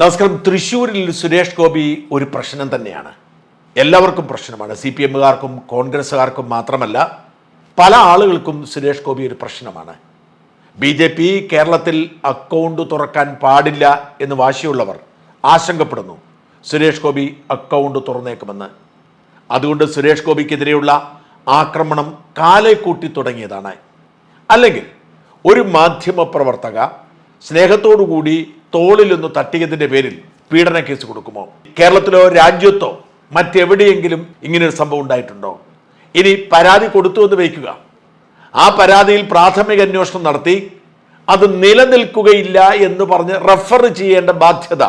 നമസ്കാരം. തൃശ്ശൂരിൽ സുരേഷ് ഗോപി ഒരു പ്രശ്നം തന്നെയാണ്. എല്ലാവർക്കും പ്രശ്നമാണ്. സി പി എമ്മുകാർക്കും കോൺഗ്രസ്സുകാർക്കും മാത്രമല്ല പല ആളുകൾക്കും സുരേഷ് ഗോപി ഒരു പ്രശ്നമാണ്. ബി ജെ പി കേരളത്തിൽ അക്കൗണ്ട് തുറക്കാൻ പാടില്ല എന്ന് വാശിയുള്ളവർ ആശങ്കപ്പെടുന്നു. സുരേഷ് ഗോപി അക്കൗണ്ട് തുറന്നേക്കുമെന്ന്. അതുകൊണ്ട് സുരേഷ് ഗോപിക്കെതിരെയുള്ള ആക്രമണം കാലെ കൂട്ടി തുടങ്ങിയതാണ്. അല്ലെങ്കിൽ ഒരു മാധ്യമ പ്രവർത്തക സ്നേഹത്തോടുകൂടി തോളിലൊന്ന് തട്ടിയതിന്റെ പേരിൽ പീഡന കേസ് കൊടുക്കുമോ? കേരളത്തിലോ രാജ്യത്തോ മറ്റെവിടെയെങ്കിലും ഇങ്ങനൊരു സംഭവം ഉണ്ടായിട്ടുണ്ടോ? ഇനി പരാതി കൊടുത്തു എന്ന് വയ്ക്കുക. ആ പരാതിയിൽ പ്രാഥമിക അന്വേഷണം നടത്തി അത് നിലനിൽക്കുകയില്ല എന്ന് പറഞ്ഞ് റെഫർ ചെയ്യേണ്ട ബാധ്യത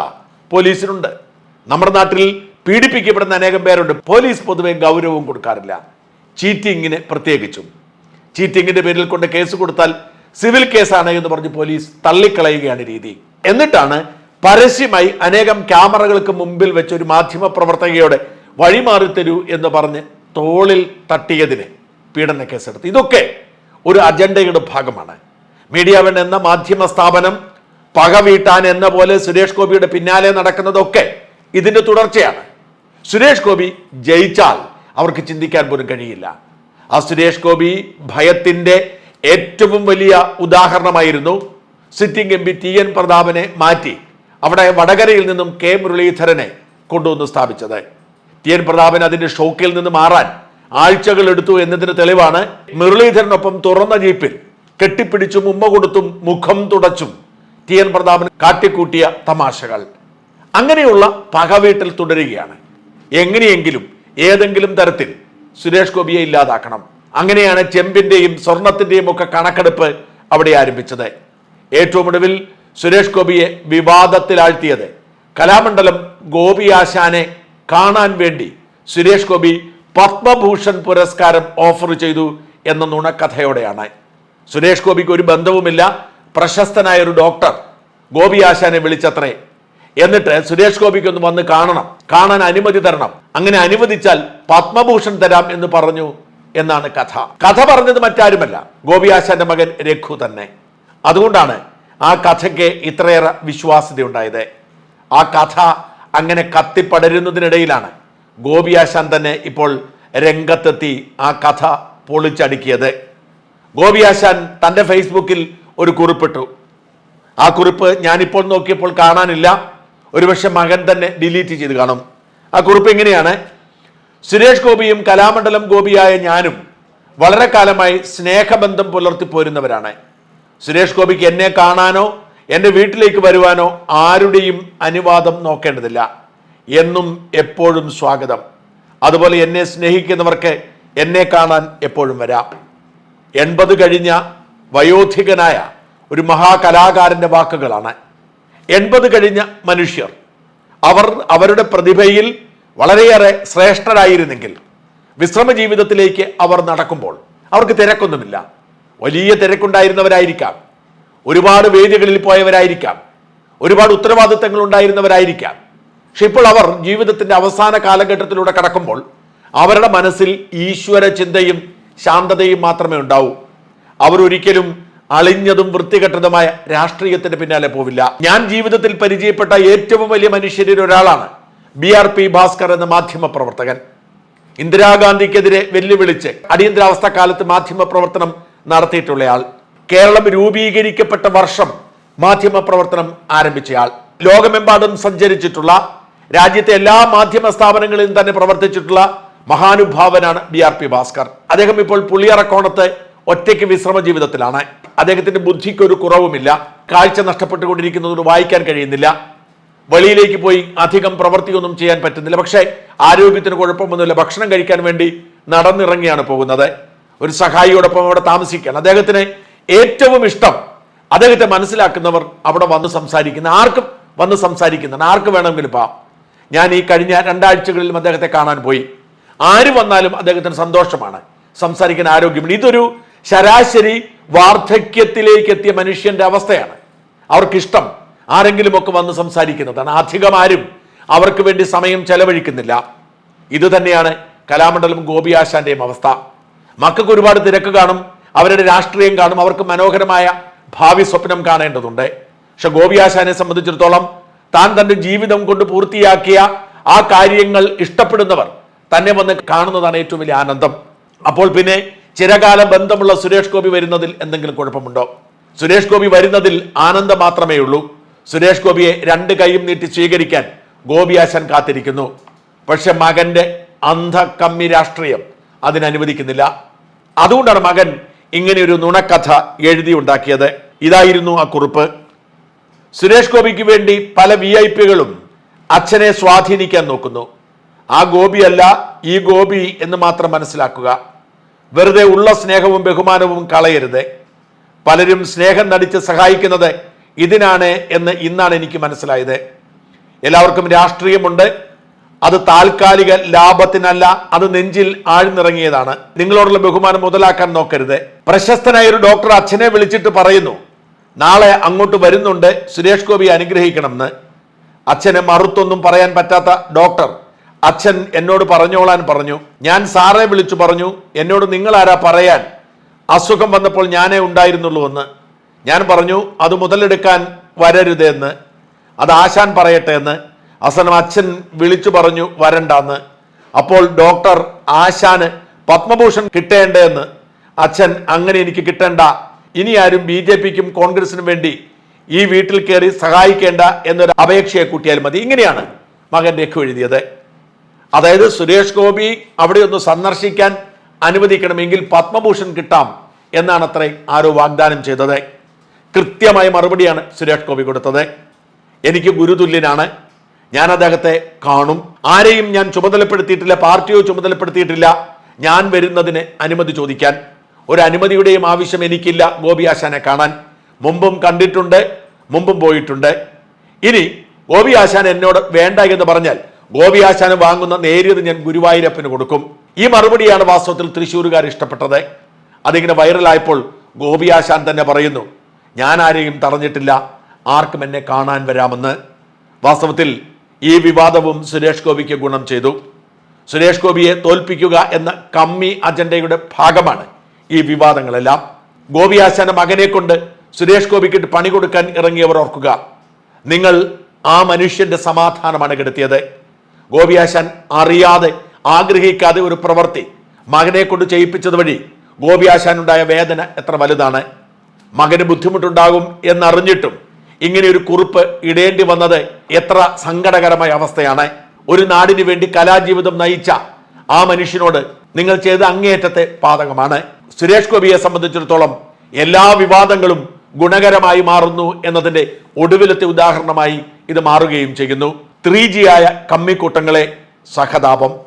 പോലീസിനുണ്ട്. നമ്മുടെ നാട്ടിൽ പീഡിപ്പിക്കപ്പെടുന്ന അനേകം പേരുണ്ട്. പോലീസ് പൊതുവെ ഗൗരവവും കൊടുക്കാറില്ല. ചീറ്റിങ്ങിന് പ്രത്യേകിച്ചും. ചീറ്റിങ്ങിന്റെ പേരിൽ കൊണ്ട് കേസ് കൊടുത്താൽ സിവിൽ കേസാണ് എന്ന് പറഞ്ഞ് പോലീസ് തള്ളിക്കളയുകയാണ് രീതി. എന്നിട്ടാണ് പരസ്യമായി അനേകം ക്യാമറകൾക്ക് മുമ്പിൽ വെച്ച് ഒരു മാധ്യമ പ്രവർത്തകയോടെ വഴിമാറി തരൂ എന്ന് പറഞ്ഞ് തോളിൽ തട്ടിയതിന് പീഡന കേസെടുത്ത്. ഇതൊക്കെ ഒരു അജണ്ടയുടെ ഭാഗമാണ്. മീഡിയ വൺ എന്ന മാധ്യമ സ്ഥാപനം പക വീട്ടാൻ എന്ന പോലെ സുരേഷ് ഗോപിയുടെ പിന്നാലെ നടക്കുന്നതൊക്കെ ഇതിന്റെ തുടർച്ചയാണ്. സുരേഷ് ഗോപി ജയിച്ചാൽ അവർക്ക് ചിന്തിക്കാൻ പോലും കഴിയില്ല. ആ സുരേഷ് ഗോപി ഭയത്തിന്റെ ഏറ്റവും വലിയ ഉദാഹരണമായിരുന്നു sitting M P T N പ്രതാപനെ മാറ്റി അവിടെ വടകരയിൽ നിന്നും കെ മുരളീധരനെ കൊണ്ടുവന്ന് സ്ഥാപിച്ചത്. ടി എൻ പ്രതാപൻ അതിന്റെ ഷോക്കിൽ നിന്ന് മാറാൻ ആഴ്ചകൾ എടുത്തു എന്നതിന് തെളിവാണ് മുരളീധരനൊപ്പം തുറന്ന ജീപ്പിൽ കെട്ടിപ്പിടിച്ചും ഉമ്മ കൊടുത്തും മുഖം തുടച്ചും ടി എൻ പ്രതാപൻ കാട്ടിക്കൂട്ടിയ തമാശകൾ. അങ്ങനെയുള്ള പകവീട്ടിൽ തുടരുകയാണ്. എങ്ങനെയെങ്കിലും ഏതെങ്കിലും തരത്തിൽ സുരേഷ് ഗോപിയെ ഇല്ലാതാക്കണം. അങ്ങനെയാണ് ചെമ്പിന്റെയും സ്വർണത്തിന്റെയും ഒക്കെ കണക്കെടുപ്പ് അവിടെ ആരംഭിച്ചത്. ഏറ്റവും ഒടുവിൽ സുരേഷ് ഗോപിയെ വിവാദത്തിലാഴ്ത്തിയത്. കലാമണ്ഡലം ഗോപി ആശാനെ കാണാൻ വേണ്ടി സുരേഷ് ഗോപി പത്മഭൂഷൺ പുരസ്കാരം ഓഫർ ചെയ്തു എന്ന നുണക്കഥയോടെയാണ്. സുരേഷ് ഗോപിക്ക് ഒരു ബന്ധവുമില്ല. പ്രശസ്തനായ ഒരു ഡോക്ടർ ഗോപി ആശാനെ വിളിച്ചത്രേ. എന്നിട്ട് സുരേഷ് ഗോപിക്കൊന്ന് വന്ന് കാണണം. കാണാൻ അനുമതി തരണം. അങ്ങനെ അനുവദിച്ചാൽ പത്മഭൂഷൺ തരാം എന്ന് പറഞ്ഞു എന്നാണ് കഥ. കഥ പറഞ്ഞത് മറ്റാരുമല്ല. ഗോപിയാശാന്റെ മകൻ രഘു തന്നെ. അതുകൊണ്ടാണ് ആ കഥയ്ക്ക് ഇത്രയേറെ വിശ്വാസ്യത ഉണ്ടായത് ആ കഥ അങ്ങനെ കത്തിപ്പടരുന്നതിനിടയിലാണ് ഗോപിയാശാൻ തന്നെ ഇപ്പോൾ രംഗത്തെത്തി ആ കഥ പൊളിച്ചടുക്കിയത്. ഗോപിയാശാൻ തന്റെ ഫേസ്ബുക്കിൽ ഒരു കുറിപ്പിട്ടു. ആ കുറിപ്പ് ഞാനിപ്പോൾ നോക്കിയപ്പോൾ കാണാനില്ല. ഒരുപക്ഷെ മകൻ തന്നെ ഡിലീറ്റ് ചെയ്ത് കാണും. ആ കുറിപ്പ് എങ്ങനെയാണ്? സുരേഷ് ഗോപിയും കലാമണ്ഡലം ഗോപിയായ ഞാനും വളരെ കാലമായി സ്നേഹബന്ധം പുലർത്തി പോരുന്നവരാണ്. സുരേഷ് ഗോപിക്ക് എന്നെ കാണാനോ എന്റെ വീട്ടിലേക്ക് വരുവാനോ ആരുടെയും അനുവാദം നോക്കേണ്ടതില്ല. എന്നും എപ്പോഴും സ്വാഗതം. അതുപോലെ എന്നെ സ്നേഹിക്കുന്നവർക്ക് എന്നെ കാണാൻ എപ്പോഴും വരാം. എൺപത് കഴിഞ്ഞ വയോധികനായ ഒരു മഹാകലാകാരന്റെ വാക്കുകളാണ്. എൺപത് കഴിഞ്ഞ മനുഷ്യർ. അവർ അവരുടെ പ്രതിഭയിൽ വളരെയേറെ ശ്രേഷ്ഠരായിരുന്നെങ്കിൽ വിശ്രമ ജീവിതത്തിലേക്ക് അവർ നടക്കുമ്പോൾ അവർക്ക് തിരക്കൊന്നുമില്ല. വലിയ തിരക്കുണ്ടായിരുന്നവരായിരിക്കാം. ഒരുപാട് വേദികളിൽ പോയവരായിരിക്കാം. ഒരുപാട് ഉത്തരവാദിത്തങ്ങൾ ഉണ്ടായിരുന്നവരായിരിക്കാം. പക്ഷെ ഇപ്പോൾ അവർ ജീവിതത്തിന്റെ അവസാന കാലഘട്ടത്തിലൂടെ കടക്കുമ്പോൾ അവരുടെ മനസ്സിൽ ഈശ്വര ചിന്തയും ശാന്തതയും മാത്രമേ ഉണ്ടാവൂ. അവരൊരിക്കലും അളിഞ്ഞതും വൃത്തികെട്ടതുമായ രാഷ്ട്രീയത്തിന്റെ പിന്നാലെ പോവില്ല. ഞാൻ ജീവിതത്തിൽ പരിചയപ്പെട്ട ഏറ്റവും വലിയ മനുഷ്യരിൽ ഒരാളാണ് ബി ആർ പി ഭാസ്കർ എന്ന മാധ്യമ പ്രവർത്തകൻ. ഇന്ദിരാഗാന്ധിക്കെതിരെ വെല്ലുവിളിച്ച് അടിയന്തരാവസ്ഥ കാലത്ത് മാധ്യമ പ്രവർത്തനം നടത്തിയിട്ടുള്ളയാൾ. കേരളം രൂപീകരിക്കപ്പെട്ട വർഷം മാധ്യമ പ്രവർത്തനം ആരംഭിച്ചയാൾ. ലോകമെമ്പാടും സഞ്ചരിച്ചിട്ടുള്ള രാജ്യത്തെ എല്ലാ മാധ്യമ സ്ഥാപനങ്ങളിലും തന്നെ പ്രവർത്തിച്ചിട്ടുള്ള മഹാനുഭാവനാണ് ബി ആർ പി ഭാസ്കർ. അദ്ദേഹം ഇപ്പോൾ പുളിയറക്കോണത്ത് ഒറ്റയ്ക്ക് വിശ്രമ ജീവിതത്തിലാണ്. അദ്ദേഹത്തിന്റെ ബുദ്ധിക്ക് ഒരു കുറവുമില്ല. കാഴ്ച നഷ്ടപ്പെട്ടുകൊണ്ടിരിക്കുന്നതുകൊണ്ട് വായിക്കാൻ കഴിയുന്നില്ല. വെളിയിലേക്ക് പോയി അധികം പ്രവൃത്തിയൊന്നും ചെയ്യാൻ പറ്റുന്നില്ല. പക്ഷേ ആരോഗ്യത്തിന് കുഴപ്പമൊന്നുമില്ല. ഭക്ഷണം കഴിക്കാൻ വേണ്ടി നടന്നിറങ്ങിയാണ് പോകുന്നത്. ഒരു സഹായിയോടൊപ്പം അവിടെ താമസിക്കാൻ അദ്ദേഹത്തിന് ഏറ്റവും ഇഷ്ടം അദ്ദേഹത്തെ മനസ്സിലാക്കുന്നവർ അവിടെ വന്ന് സംസാരിക്കുന്ന ആർക്കും വന്ന് സംസാരിക്കുന്നതാണ്. ആർക്ക് വേണമെങ്കിലും പാ. ഞാൻ ഈ കഴിഞ്ഞ രണ്ടാഴ്ചകളിലും അദ്ദേഹത്തെ കാണാൻ പോയി. ആര് വന്നാലും അദ്ദേഹത്തിന് സന്തോഷമാണ്. സംസാരിക്കുന്ന ആരോഗ്യമുണ്ട്. ഇതൊരു ശരാശരി വാർദ്ധക്യത്തിലേക്ക് എത്തിയ മനുഷ്യന്റെ അവസ്ഥയാണ്. അവർക്കിഷ്ടം. ആരെങ്കിലുമൊക്കെ വന്ന് സംസാരിക്കുന്നതാണ് അധികം ആരും അവർക്ക് വേണ്ടി സമയം ചെലവഴിക്കുന്നില്ല. ഇതുതന്നെയാണ് കലാമണ്ഡലം ഗോപി ആശാന്റെയും അവസ്ഥ. മക്കൾക്ക് ഒരുപാട് തിരക്ക് കാണും. അവരുടെ രാഷ്ട്രീയം കാണും. അവർക്ക് മനോഹരമായ ഭാവി സ്വപ്നം കാണേണ്ടതുണ്ട്. പക്ഷെ ഗോപി ആശാനെ സംബന്ധിച്ചിടത്തോളം താൻ തന്റെ ജീവിതം കൊണ്ട് പൂർത്തിയാക്കിയ ആ കാര്യങ്ങൾ ഇഷ്ടപ്പെടുന്നവർ തന്നെ വന്ന് കാണുന്നതാണ് ഏറ്റവും വലിയ ആനന്ദം. അപ്പോൾ പിന്നെ ചിരകാല ബന്ധമുള്ള സുരേഷ് ഗോപി വരുന്നതിൽ എന്തെങ്കിലും കുഴപ്പമുണ്ടോ? സുരേഷ് ഗോപി വരുന്നതിൽ ആനന്ദം മാത്രമേ ഉള്ളൂ സുരേഷ് ഗോപിയെ രണ്ട് കൈയും നീട്ടി സ്വീകരിക്കാൻ ഗോപിയാശൻ കാത്തിരിക്കുന്നു. പക്ഷെ മകന്റെ അന്ധകമ്മി രാഷ്ട്രീയം അതിനനുവദിക്കുന്നില്ല. അതുകൊണ്ടാണ് മകൻ ഇങ്ങനെ ഒരു നുണക്കഥ എഴുതി ഉണ്ടാക്കിയത് ഇതായിരുന്നു ആ കുറിപ്പ്. സുരേഷ് ഗോപിക്ക് വേണ്ടി പല വി ഐ പികളും അച്ഛനെ സ്വാധീനിക്കാൻ നോക്കുന്നു. ആ ഗോപിയല്ല ഈ ഗോപി എന്ന് മാത്രം മനസ്സിലാക്കുക. വെറുതെ ഉള്ള സ്നേഹവും ബഹുമാനവും കളയരുത്. പലരും സ്നേഹം നടിച്ച് സഹായിക്കുന്നത് ഇതിനാണ് എന്ന് ഇന്നാണ് എനിക്ക് മനസ്സിലായത്. എല്ലാവർക്കും രാഷ്ട്രീയമുണ്ട്. അത് താൽക്കാലിക ലാഭത്തിനല്ല അത് നെഞ്ചിൽ ആഴ്ന്നിറങ്ങിയതാണ്. നിങ്ങളോടുള്ള ബഹുമാനം മുതലാക്കാൻ നോക്കരുത്. പ്രശസ്തനായ ഒരു ഡോക്ടർ അച്ഛനെ വിളിച്ചിട്ട് പറയുന്നു നാളെ അങ്ങോട്ട് വരുന്നുണ്ട് സുരേഷ് ഗോപി അനുഗ്രഹിക്കണമെന്ന്. അച്ഛനെ മറുത്തൊന്നും പറയാൻ പറ്റാത്ത ഡോക്ടർ അച്ഛൻ എന്നോട് പറഞ്ഞോളാൻ പറഞ്ഞു. ഞാൻ സാറെ വിളിച്ചു പറഞ്ഞു എന്നോട് നിങ്ങളാരാ പറയാൻ? അസുഖം വന്നപ്പോൾ ഞാനേ ഉണ്ടായിരുന്നുള്ളൂ എന്ന് ഞാൻ പറഞ്ഞു അത് മുതലെടുക്കാൻ വരരുതെന്ന്. അത് ആശാൻ പറയട്ടെ എന്ന് അവസാനം അച്ഛൻ വിളിച്ചു പറഞ്ഞു വരണ്ടെന്ന്. അപ്പോൾ ഡോക്ടർ ആശാന് പത്മഭൂഷൺ കിട്ടേണ്ടതെന്ന് അച്ഛൻ അങ്ങനെ എനിക്ക് കിട്ടേണ്ട. ഇനി ആരും ബി ജെ പിക്കും കോൺഗ്രസിനും വേണ്ടി ഈ വീട്ടിൽ കയറി സഹായിക്കേണ്ട എന്നൊരു അപേക്ഷയെ കൂട്ടിയാൽ മതി. ഇങ്ങനെയാണ് മകൻ രഘു എഴുതിയത്. അതായത് സുരേഷ് ഗോപി അവിടെ ഒന്ന് സന്ദർശിക്കാൻ അനുവദിക്കണമെങ്കിൽ പത്മഭൂഷൺ കിട്ടാം എന്നാണ് അത്രയും ആരോ വാഗ്ദാനം ചെയ്തത്. കൃത്യമായ മറുപടിയാണ് സുരേഷ് ഗോപി കൊടുത്തത്. എനിക്ക് ഗുരുതുല്യനാണ് ഞാൻ അദ്ദേഹത്തെ കാണും. ആരെയും ഞാൻ ചുമതലപ്പെടുത്തിയിട്ടില്ല പാർട്ടിയോ ചുമതലപ്പെടുത്തിയിട്ടില്ല. ഞാൻ വരുന്നതിന് അനുമതി ചോദിക്കാൻ. ഒരു അനുമതിയുടെയും ആവശ്യം എനിക്കില്ല ഗോപി ആശാനെ കാണാൻ. മുമ്പും കണ്ടിട്ടുണ്ട് മുമ്പും പോയിട്ടുണ്ട്. ഇനി ഗോപി ആശാൻ എന്നോട് വേണ്ട എന്ന് പറഞ്ഞാൽ ഗോപി ആശാന് വാങ്ങുന്ന നേരിയത് ഞാൻ ഗുരുവായൂരപ്പന് കൊടുക്കും. ഈ മറുപടിയാണ് വാസ്തവത്തിൽ തൃശ്ശൂരുകാർ ഇഷ്ടപ്പെട്ടത്. അതിങ്ങനെ വൈറലായപ്പോൾ ഗോപി ആശാൻ തന്നെ പറയുന്നു ഞാൻ ആരെയും തടഞ്ഞിട്ടില്ല. ആർക്കും എന്നെ കാണാൻ വരാമെന്ന് വാസ്തവത്തിൽ ഈ വിവാദവും സുരേഷ് ഗോപിക്ക് ഗുണം ചെയ്തു. സുരേഷ് ഗോപിയെ തോൽപ്പിക്കുക എന്ന കമ്മി അജണ്ടയുടെ ഭാഗമാണ് ഈ വിവാദങ്ങളെല്ലാം. ഗോപി ആശാന മകനെ കൊണ്ട് സുരേഷ് ഗോപിക്ക് പണി കൊടുക്കാൻ ഇറങ്ങിയവർ ഓർക്കുക. നിങ്ങൾ ആ മനുഷ്യന്റെ സമാധാനമാണ് കെടുത്തിയത്. ഗോപി ആശാൻ അറിയാതെ ആഗ്രഹിക്കാതെ ഒരു പ്രവൃത്തി മകനെ കൊണ്ട് ചെയ്യിപ്പിച്ചത് വഴി ഗോപി ആശാനുണ്ടായ വേദന എത്ര വലുതാണ്. മകന് ബുദ്ധിമുട്ടുണ്ടാകും എന്നറിഞ്ഞിട്ടും ഇങ്ങനെ ഒരു കുറിപ്പ് ഇടേണ്ടി വന്നത് എത്ര സങ്കടകരമായ അവസ്ഥയാണ്. ഒരു നാടിനു വേണ്ടി കലാജീവിതം നയിച്ച ആ മനുഷ്യനോട് നിങ്ങൾ ചെയ്ത അങ്ങേയറ്റത്തെ പാതകമാണ്. സുരേഷ് ഗോപിയെ സംബന്ധിച്ചിടത്തോളം എല്ലാ വിവാദങ്ങളും ഗുണകരമായി മാറുന്നു എന്നതിന്റെ ഒടുവിലത്തെ ഉദാഹരണമായി ഇത് മാറുകയും ചെയ്യുന്നു. ത്രീ ആയ കമ്മിക്കൂട്ടങ്ങളെ സഹതാപം.